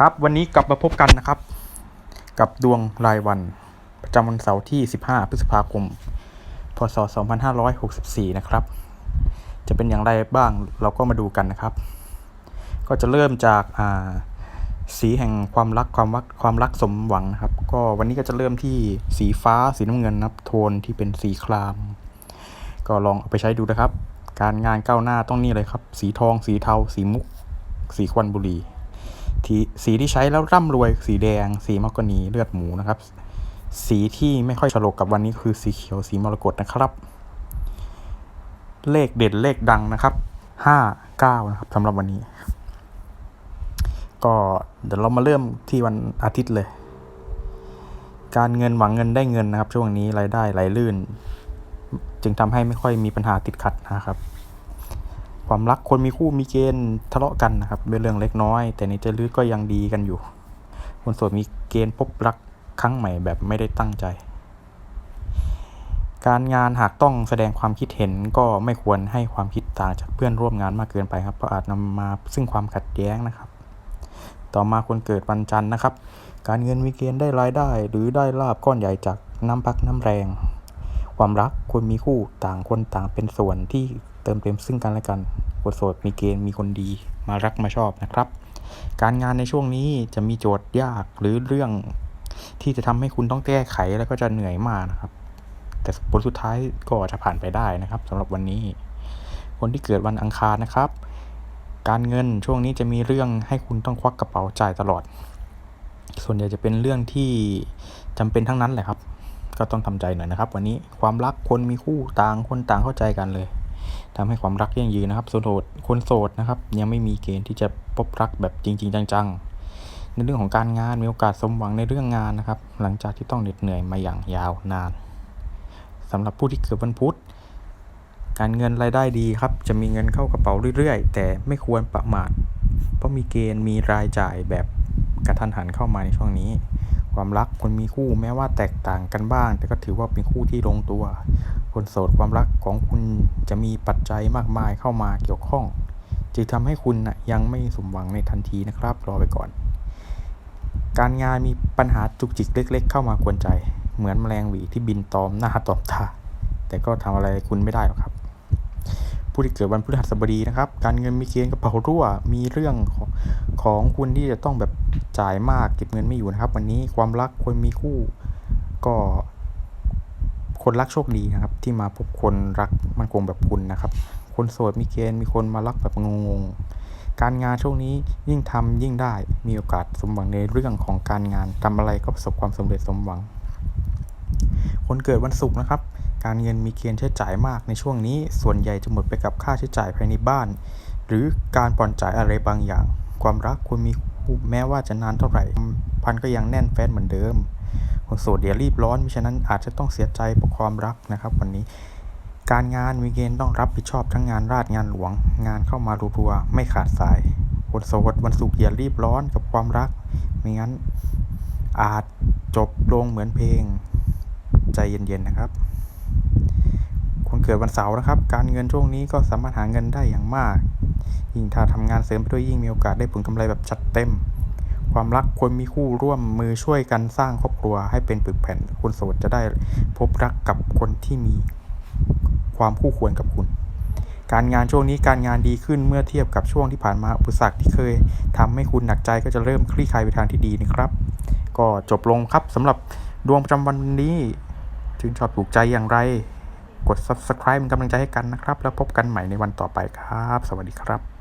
ครับวันนี้กลับมาพบกันนะครับ กับดวงรายวัน ประจำวันเสาร์ที่ 15 พฤษภาคม พศ 2564 นะครับ จะเป็นอย่างไรบ้างเราก็มาดูกันนะครับ ก็จะเริ่มจากอ่าสีแห่งความรักความรักความรักสมหวังนะครับ ก็วันนี้ก็จะเริ่มที่สีฟ้าสีน้ำเงินนะครับ โทนที่เป็นสีคราม ก็ลองเอาไปใช้ดูนะครับ การงานก้าวหน้าต้องนี่เลยครับ สีทองสีเทา สีมุก สีควันบุหรี่ ที่สีที่ใช้แล้วร่ำรวยสีแดง สีมะกนีเลือดหมูนะครับ สีที่ไม่ค่อยฉลกกับวันนี้คือสีเขียวสีมรกตนะครับ เลขเด่นเลขดังนะครับห้าเก้านะครับสำหรับวันนี้ ก็เดี๋ยวเรามาเริ่มที่วันอาทิตย์เลย การเงินหวังเงินได้เงินนะครับ ช่วงนี้รายได้ไหลลื่น จึงทำให้ไม่ค่อยมีปัญหาติดขัดนะครับ ความรักคนมีคู่มีเกณฑ์ทะเลาะกันนะครับเป็นเรื่องเล็กน้อย แต่ในใจลึกก็ยังดีกันอยู่ คนโสดมีเกณฑ์พบรักครั้งใหม่แบบไม่ได้ตั้งใจ การงานหากต้องแสดงความคิดเห็นก็ไม่ควรให้ความคิดต่างจากเพื่อนร่วมงานมากเกินไปครับเพราะอาจนำมาซึ่งความขัดแย้งนะครับ ต่อมาคนเกิดวันจันทร์นะครับ การเงินมีเกณฑ์ได้รายได้ หรือได้ลาบก้อนใหญ่จากน้ำพักน้ำแรง ความรักคนมีคู่ต่างคนต่างเป็นส่วนที่ เติมเต็มซึ่งกันและกันคนโสดมีเกณฑ์มีคนดีมารักมาชอบนะครับ การงานในช่วงนี้จะมีโจทย์ยากหรือเรื่องที่จะทำให้คุณต้องแก้ไขแล้วก็จะเหนื่อยมากนะครับ แต่ผลสุดท้ายก็จะผ่านไปได้นะครับสำหรับวันนี้ คนที่เกิดวันอังคารนะครับ การเงินช่วงนี้จะมีเรื่องให้คุณต้องควักกระเป๋าจ่ายตลอด ส่วนใหญ่จะเป็นเรื่องที่จำเป็นทั้งนั้นแหละครับ ก็ต้องทำใจหน่อยนะครับ วันนี้ความรักคนมีคู่ต่างคนต่างเข้าใจกันเลย ทำให้ความรักยั่งยืนนะครับโสดคนโสดนะครับ ยังไม่มีเกณฑ์ที่จะพบรักแบบจริง ๆ จัง ๆ ในเรื่องของการงานมีโอกาสสมหวังในเรื่องงานนะครับ หลังจากที่ต้องเหน็ดเหนื่อยมาอย่างยาวนานสำหรับผู้ที่เกิดวันพุธการเงินรายได้ดีครับ จะมีเงินเข้ากระเป๋าเรื่อยๆ แต่ไม่ควรประมาท เพราะมีเกณฑ์มีรายจ่ายแบบกระทันหันเข้ามาในช่วงนี้ ความรักคนมีคู่แม้ว่าแตกต่างกันบ้าง แต่ก็ถือว่าเป็นคู่ที่ลงตัว คนโสดความรักของคุณจะมีปัจจัยมากมายเข้ามาเกี่ยวข้อง จึงทำให้คุณนะยังไม่สมหวังในทันทีนะครับ รอไปก่อน การงานมีปัญหาจุกจิกเล็ก ๆ เข้ามากวนใจ เหมือนแมลงหวีที่บินตอมหน้าตอมตาแต่ก็ทำอะไรคุณไม่ได้หรอกครับ ผู้ที่เกิดวันพฤหัสบดีนะครับ การเงินมีเกณฑ์กระเป๋ารั่วมีเรื่องของของคุณที่จะต้องแบบจ่ายมากเก็บเงินไม่อยู่นะครับ วันนี้ความรักคนมีคู่ก็ คนรักโชคดีนะครับ ที่มาพบคนรักมันคงแบบคุณนะครับ คนโสดมีเกณฑ์มีคนมารักแบบงงๆการงานช่วงนี้ยิ่งทำยิ่งได้มีโอกาสสมหวังในเรื่องของการงานทำอะไรก็ประสบความสำเร็จสมหวัง คนเกิดวันศุกร์นะครับ การเงินมีเกณฑ์ใช้จ่ายมากในช่วงนี้ ส่วนใหญ่จะหมดไปกับค่าใช้จ่ายภายในบ้าน หรือการผ่อนจ่ายอะไรบางอย่าง ความรักคุณมีแม้ว่าจะนานเท่าไหร่พันก็ยังแน่นแฟ้นเหมือนเดิม คนโสดอย่ารีบร้อนมิฉะนั้นอาจจะต้องเสียใจเพราะความรักนะครับ วันนี้การงานมีเกณฑ์ต้องรับผิดชอบทั้งงานราชงานหลวง งานเข้ามารัวๆไม่ขาดสายคนโสดวันศุกร์อย่ารีบร้อนกับความรักไม่งั้นอาจจบลงเหมือนเพลง ใจเย็นๆนะครับคนเกิดวันเสาร์นะครับ การเงินช่วงนี้ก็สามารถหาเงินได้อย่างมาก ยิ่งถ้าทำงานเสริมไปด้วยยิ่งมีโอกาสได้ผลกำไรแบบจัดเต็ม ความรักควรมีคู่ร่วมมือช่วยกันสร้างครอบครัวให้เป็นปึกแผ่นคนโสดจะได้พบรักกับคนที่มีความคู่ควรกับคุณ การงานช่วงนี้การงานดีขึ้นเมื่อเทียบกับช่วงที่ผ่านมาอุปสรรคที่เคยทำให้คุณหนักใจก็จะเริ่มคลี่คลายไปทางที่ดีนะครับ ก็จบลงครับสำหรับดวงประจำวันนี้ชื่นชอบถูกใจอย่างไร กด subscribe เป็นกำลังใจให้กันนะครับ แล้วพบกันใหม่ในวันต่อไปครับ สวัสดีครับ